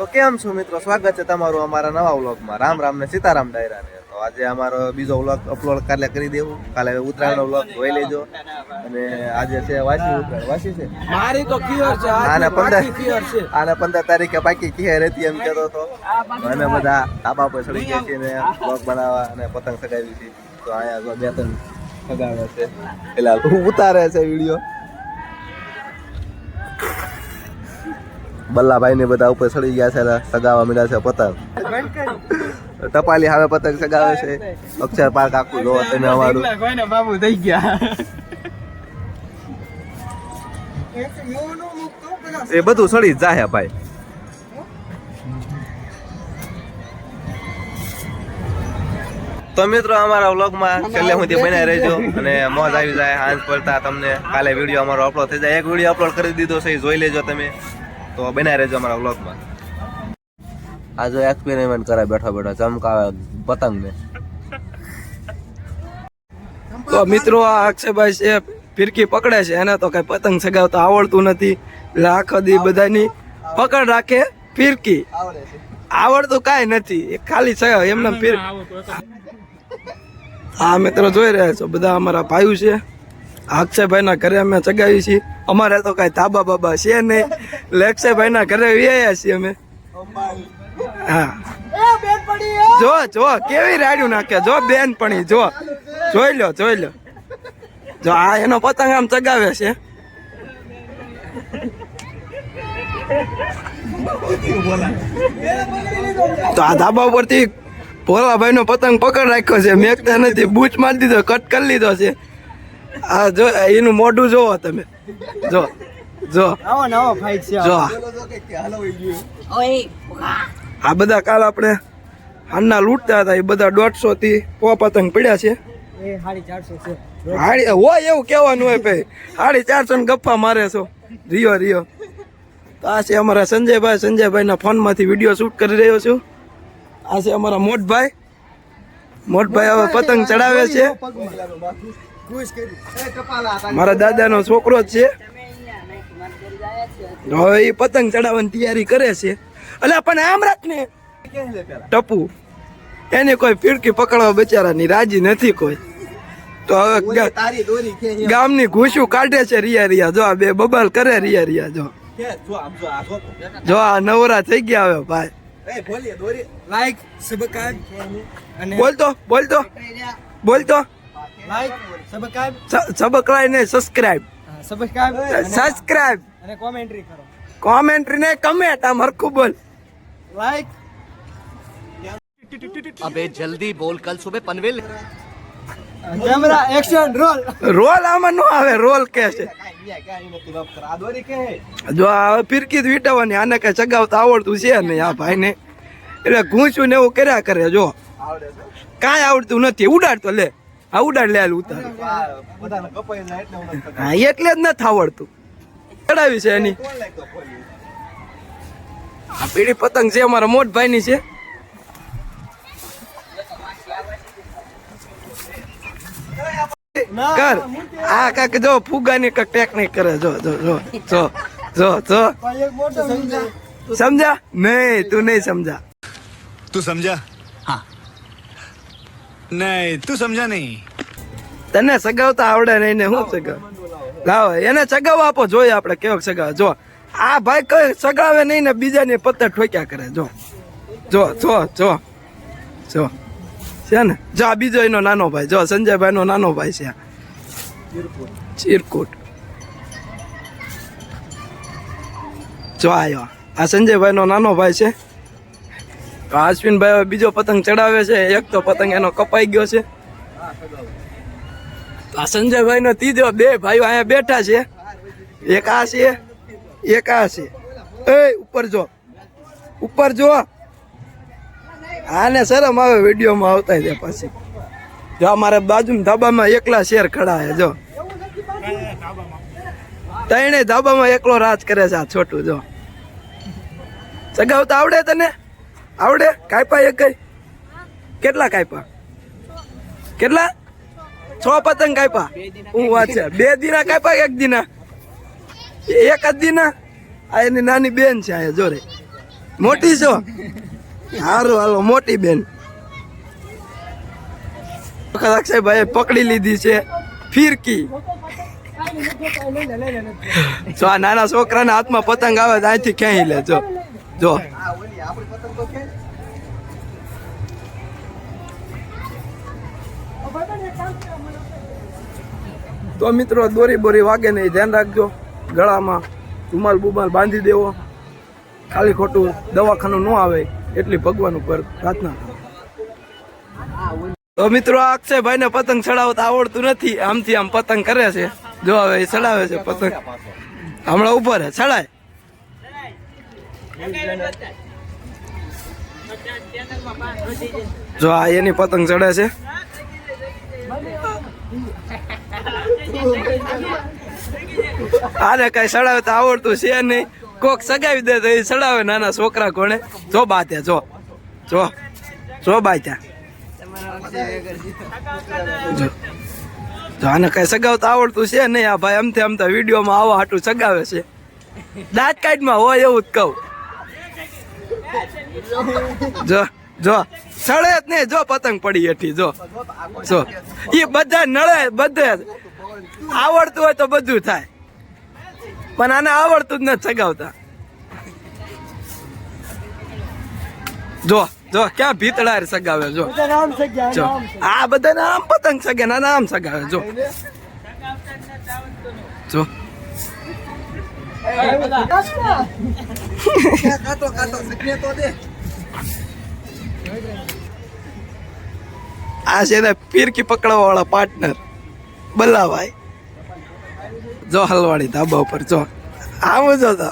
તો કેમ છો મિત્રો? સ્વાગત છે તમારું અમારા નવા વ્લોગમાં. રામ રામ ને સીતારામ ડાયરા ને. તો આજે અમારો બીજો વ્લોગ અપલોડ કાલે કરી દેવું. કાલે ઉત્તરાયણનો વ્લોગ જોઈ લેજો. અને આજે છે વાસી ઉત્તરાયણ. વાસી છે? મારી તો ક્લિયર છે? આને આજની પંદર પાકી ક્લિયર છે? આને પંદર તારીખે બાકી ક્યાં રહેતી એમ કહેતો તો. અમે બધા ધાબા પર ચડી ગયા છે ને વ્લોગ બનાવવા અને પતંગ સગાવી છે તો અહીંયા બે ત્રણ સગાવે છે. પેલા ઉતારે છે વીડિયો. બલ્લાભાઈ ને બધા ઉપર ચડી ગયા છે સગાવા મળ્યા છે પતંગ. ટપાલી હવે પતંગ સગાવે છે. અક્ષર પાર્ક આખું જોવો તમે અમારું. બાબુ થઈ ગયા. એ બધું સડી જ જાહે ભાઈ. તો મિત્રો અમારા વ્લોગમાં છેલ્લે સુધી બન્યા રહેજો અને મોજ આવી જાય હાંજ પડતા તમને. કાલે વીડિયો અમારો અપલોડ થઈ જાય. એક વીડિયો અપલોડ કરી દીધો છે જોઈ લેજો તમે. તો બનાવી રહેજો અમારા વ્લોગમાં. આજે એક્સપેરિમેન્ટ કરે બેઠો બેઠો ચમકાવે પતંગને તો મિત્રો આ અક્ષયભાઈ છે ફિરકી પકડે છે એને તો કઈ પતંગ સગાવતા આવડતું નથી. એટલે આખો દી બધાની પકડ રાખે ફિરકી. આવડતું કાંઈ નથી. એ ખાલી છે એમને ફિર હા મિત્રો જોઈ રહ્યા છો બધા અમારા ભાઈઓ છે. આ અક્ષયભાઈના ઘરે અમે ચગાવી છીએ. અમારે તો કાંઈ ધાબા બાબા છે નહીં. એટલે અક્ષયભાઈના ઘરે વ્યાયા છીએ અમે. હા. જો જો, કેવી રાડ્યું નાખે. જો, બેનપણી, જો. જોઈ લો જોઈ લો. જો, આ એનો પતંગ આમ ચગાવે છે. તો આ ધાબા ઉપરથી ભોલાભાઈ નો પતંગ પકડ રાખ્યો છે. મેં નથી બૂચ મારી દીધો, કટ કરી લીધો છે. આ જો એનું મોઢું જોવો તમે. જો જો. આવો નવો ફાઈટ છે જો. આ બધા કાલ આપણે હાલના લૂંટતા હતા એ બધા દોઢસો થી સો પતંગ પડ્યા છે. સાડી છે. હાડી હોય એવું કહેવાનું હોય ભાઈ. હાડી ચારસો ને ગપ્પા મારે છો. રિયો રિયો. તો આ છે અમારા સંજયભાઈ. સંજયભાઈના ફોનમાંથી વીડિયો શૂટ કરી રહ્યો છું. આ છે અમારા મોટભાઈ. મોટભાઈ હવે પતંગ ચડાવે છે. મારા દાદાનો છોકરો જ છે. હવે એ પતંગ ચડાવવાની તૈયારી કરે છે. એટલે પણ આમ રાખ ને. ટપુ એની કોઈ ફીડકી પકડવા બચારાની રાજી નથી કોઈ. તો હવે ગામની ઘૂસું કાઢે છે રિયા રિયા. જો આ બે બબાલ કરે રિયા રિયા જો. જો આ જો. જો આ નવરા થઈ ગયા હવે ભાઈ. એ ભોલી દોરી. લાઈક બોલતો બોલતો બોલતો. લાઈક સબક લાઈક ને સબસ્ક્રાઇબ. Subscribe subscribe. અને કોમેન્ટ્રી કરો. કોમેન્ટ્રી ને કમેન્ટ આમ ખૂબ બોલ. લાઈક અબે જલ્દી બોલ કલ સુબહ Panvel. Camera action roll roll આમાં નો આવે રોલ કે છે. જો હવે ફિરકી વીટવાની આને કઈ ચગાવતા આવડતું છે નહીં આ ભાઈને. એટલે ઘૂંચું ને એવું કર્યા કરે જો. કાંઈ આવડતું નથી ઉડાડતો લે. આ ઉડાડ લે ઉતાર હા, એટલે જ નથી આવડતું. ચડાવી છે એની. આ પીડી પતંગ છે, અમારા મોટ ભાઈ ની છે. કર. આ કાક જો ફુગા ની કાક ટેકનિક કરે. જો જો જો જો જો જો. સમજા? નહીં, તું નહીં સમજા. તું સમજા? નહીં, તું સમજા નહીં. તને સગાવતા આવડે નહીં ને હું સગાવ? લાવ, એને સગાવ આપો, જોઈએ આપણે કેવો સગાવ. જો, આ ભાઈ કઈ સગાવે નહીં ને બીજાને પત્તર ઠોક્યા કરે. જો જો જો જો જો. છે ને? જો, આ બીજો એનો નાનો ભાઈ. જો સંજયભાઈ નો નાનો ભાઈ છે ચીરકુટ. જો, આયો. આ સંજયભાઈ નો નાનો ભાઈ છે. આ અશ્વિનભાઈ બીજો પતંગ ચડાવે છે. એક તો પતંગ એનો કપાઈ ગયો છે. આ સંજયભાઈ નો ત્રીજો બે ભાઈઓ અહીંયા બેઠા છે. એક આ છે, એક આ છે. એ, ઉપર જો. ઉપર જો. આને શરમ આવે વિડીયોમાં આવતા છે પછી. જો અમારા બાજુ ધાબામાં એકલા શેર ખડા છે, જો. તઈને ધાબામાં એકલો રાજ કરે છે આ છોટું, જો. સગાવતા આવડે તને? આવડે? કાપ્યા એક કેટલા કાપ્યા? કેટલા? છ પતંગ કાપ્યા. હું વાત છે? બે દિના કાપ્યા એક દિના? એક જ દિના? આ એની નાની બેન છે અહીંયા જોરે મોટી છો? હારું, હાલો, મોટી બેન. અક્ષયભાઈ પકડી લીધી છે ફિરકી. જો આ નાના છોકરાના હાથમાં પતંગ આવે તો અહીંથી ક્યાંય લે, જો જો. તો મિત્રો, દોરી બોરી વાગે નહીં. ધ્યાન રાખજો ગળામાં રૂમાલ બુમાલ બાંધી દેવો. ખાલી ખોટું દવાખાનું ન આવે એટલી ભગવાન ઉપર પ્રાર્થના કરો. તો મિત્રો અક્ષયભાઈ ને પતંગ ચડાવતા આવડતું નથી. આમથી આમ પતંગ કરે છે. જો હવે ચડાવે છે પતંગ. હમણાં ઉપર ચડાય. જો આ એની પતંગ ચડે છે. આને કઈ સડાવે તો આવડતું છે નહીં. કોક સગાવી દે તો એ સડાવે નાના છોકરા કોણે. જો બાતે, જો. જો. જો જો. જો આને કઈ સગાવતા આવડતું છે નહીં. આ ભાઈ અમથે અમથા વિડીયોમાં આવા હાટું સગાવે છે. દાંત કાઢમાં હોય એવું જ કહું. જો જો. સળે જ નહીં, જો પતંગ પડી હેઠી, જો. જો. એ બધા નળે, બધે આવડતું હોય તો બધું થાય. પણ આને આવડતું જ નથી સગાવતા. જો જો ક્યાં ભીતડાર સગાવે જો. આ બધા આમ પતંગ સગે ના આમ સગાવે જો. જો. આ છે ને પીરકી પકડવા વાળા પાર્ટનર બલ્લાભાઈ જો હલવાડી ધાબા ઉપર, જો. આમ જો તો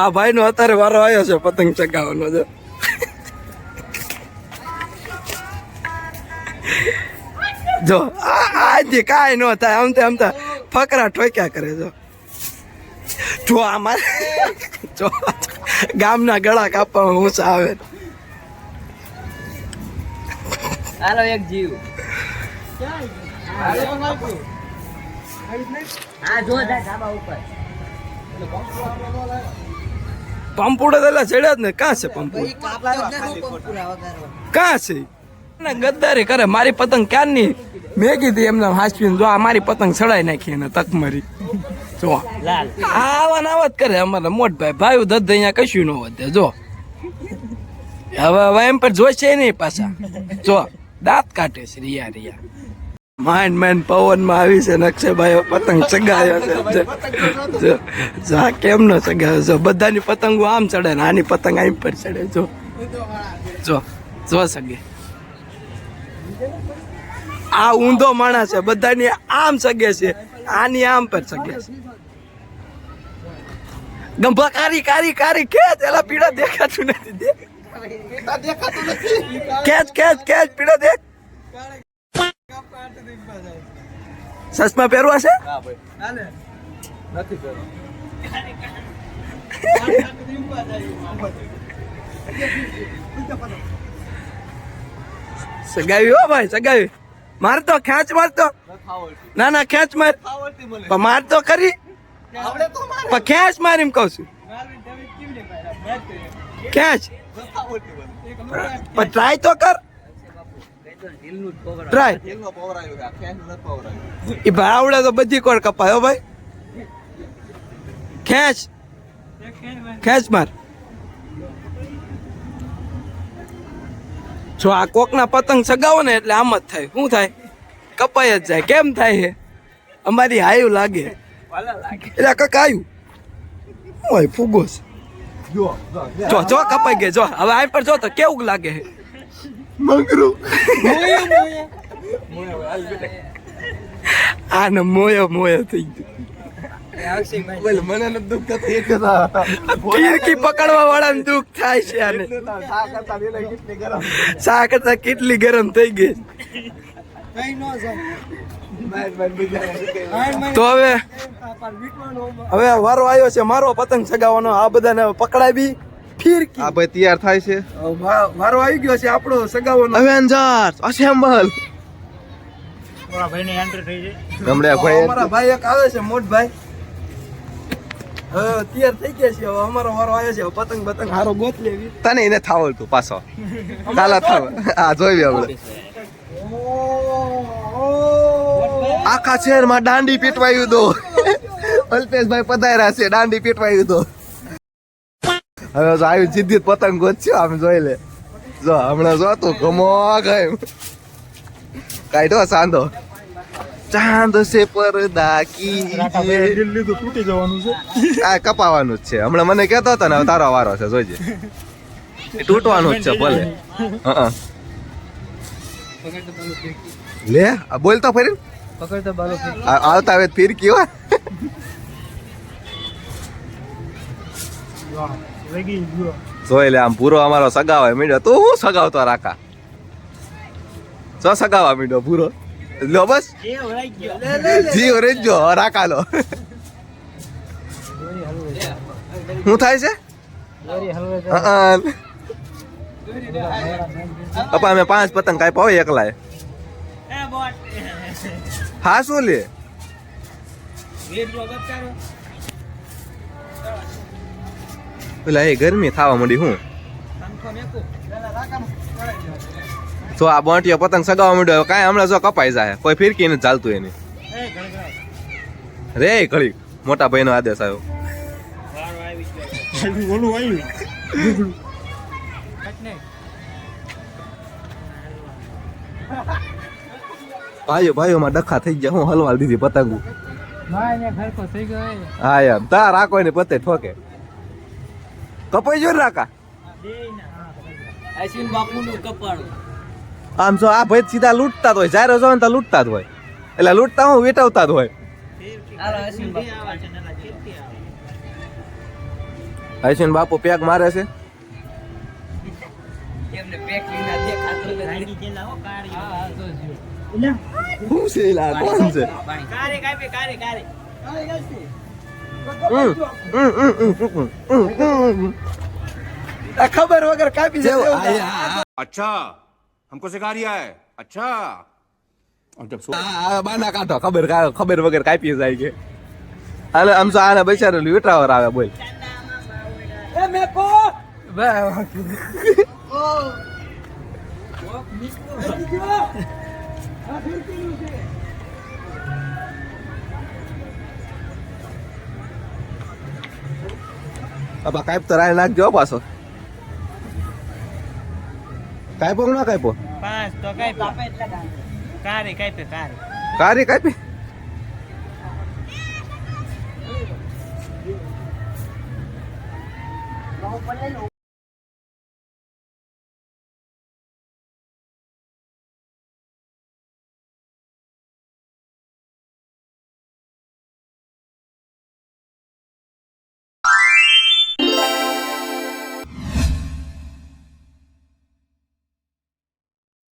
આ ભાઈ નો અત્યારે વારો આવ્યો છે પતંગ ચગાવવાનો, જો. જો આજે કાંઈ ન થાય, આમ તે આમ તો ફકરા ઠોક્યા કરે, જો. જો અમારે જો ગામના ગળા કાપવામાં હું આવે. હાલો એક જીવ. હા જો દા ધાબા ઉપર. પંપુડો તો એટલે ચડ્યા જ ને. કાં છે પંપુડો? કાં છે? ના ગદ્દારી કરે. મારી પતંગ ક્યારની? મેં કીધી એમને હાસવીને જો આ મારી પતંગ ચડાઈ નાખી એને તક મારી. જો. આવા ના વાત કરે અમારા મોટભાઈ ભાઈ. દદ અહીંયા કશું ન વધે. જો. હવે હવે એમ પર જોશે નહીં પાછા. જો. દાંત કાઢે છે રિયા રિયા. માંડ માઇન્ડ પવનમાં આવી છે નક્ષેભાઈ પતંગ ચગાવ્યો છે. જો, જો. જો. આ કેમ નો ચગાવ્યો જો બધાની પતંગો આમ ચડે ને આની પતંગ આમ પર ચડે. જો. જો. જો સગે. આ ઊંધો માણસ છે, બધાની આમ સગે છે, આની આમ પર સગે છે. ગંભા કારી કારી કારી ખેંચ એલા પીડા દેખાતું નથી, દેખ. કેચ કેચ ખેંચ પીડા દેખ. સસમા પહેરવા છે? સગાવી હો ભાઈ સગાવી. મારતો ખેંચ મારતો ના ના ખેંચ માર. પણ મારતો ખરી. પણ ખેંચ મારી એમ કહું છું. ખેંચ. પણ ટ્રાય તો કર. ટ્રાય એ ભાઈ આવડે તો બધી કોણ કપાય ભાઈ. ખેંચ. ખેંચ માર. જો આ કોકના પતંગ સગાવો ને એટલે આમ જ થાય. શું થાય? કપાય જ જાય. કેમ થાય છે અમારી હાયું લાગે. એટલે કક આવ્યું હોય ફૂગો છે. જો જો કપાઈ ગયા જો હવે આ પર જો તો કેવું લાગે? છે આને મોયો મોયો થઈ ગયું. પકડવા વાળાને દુઃખ થાય છે આને. શા કરતા કેટલી ગરમ. થઈ ગઈ. નો તો હવે હવે વારો આવ્યો છે મારો પતંગ સગાવવાનો આ બધાને પકડાવી ફીરકી. આ ભાઈ તૈયાર થાય છે. વારો આવી ગયો છે આપણો સગાવવાનો. અવેન્જર્સ અસેમ્બલ. ગમડે ભાઈ અમારા ભાઈ એક આવે છે મોટ ભાઈ તૈયાર થઈ ગયા છે હવે અમારો વારો આવ્યો છે. પતંગ પતંગ હારો ગોત લેવી. તને એને થાવડતું પાછો. ચાલો થાવ. આ જોઈ આપણે. આખા શહેરમાં દાંડી પીટવાયું દો. અલ્પેશભાઈ પધાર્યા છે દાંડી પીટવાયું દો. હવે જો આવી સીધી પતંગ ગોતશું આમ જોઈ લે. જો હમણાં જો તું ગમો ગઈ કાઢો સાંધો. ચાંદ છે પરદા કી તૂટી જવાનું છે. આ કપાવાનું જ છે. હમણાં મને કહેતો હતો ને તારો વારો છે જોજે તૂટવાનું જ છે ભલે. હં. લે આ બોલ તો ફરી પકડ બાલો આવતા હવે ફીર કયો જોઈ લે આમ પૂરો અમારો સગાવા મીડ્યો. તું હું સગાવતો રાખા સો સગાવા મીડો પૂરો લો બસ. જીવ રેજો રાખા લો શું થાય છે? હં. પપ્પા અમે પાંચ પતંગ કાપ્યા હોય એકલાય હા શું લે? પેલા એ ગરમી થવા મળી હું? તો આ બોંટીઓ પતંગ સગાવવા માંડ્યો કાંઈ હમણાં જો કપાઈ જાય. કોઈ ફિરકી નથી ચાલતું એની. રે ઘડી મોટા ભાઈનો આદેશ આવ્યો. ઓલું ભાઈઓ ભાઈઓમાં ડખા થઈ ગયા હું હલવાલ દીધી પતંગો. ના અહીંયા ખરખો થઈ ગયો હા યાર તાર આ કોઈને પતે ઠોકે. કપાઈ જો રાખા બાપુ નું. કપાળું. આમ જો આ ભાઈ સીધા લૂંટતા જ હોય. જાહેર જો તો લૂંટતા જ હોય. એટલે લૂંટતા હું વેટવતા જ હોય. હસીન બાપુ પેક મારે છે. ખબર વગર કાપી અચ્છા. हमको सिखा रिया है अच्छा और जब सो આ, આ, બાના કાઢો ખબર કા- ખબર વગર કાપી જાય કે હાલે આમ તો આને બચારેલું વેટાવર આવે બોલ બાપા કાંઈક તો રાય નાખજો હો પાછો કાંઈપો કે ના કાંઈપો પાંચ તો કાપે કારે કાપે કારે. કારી કાપી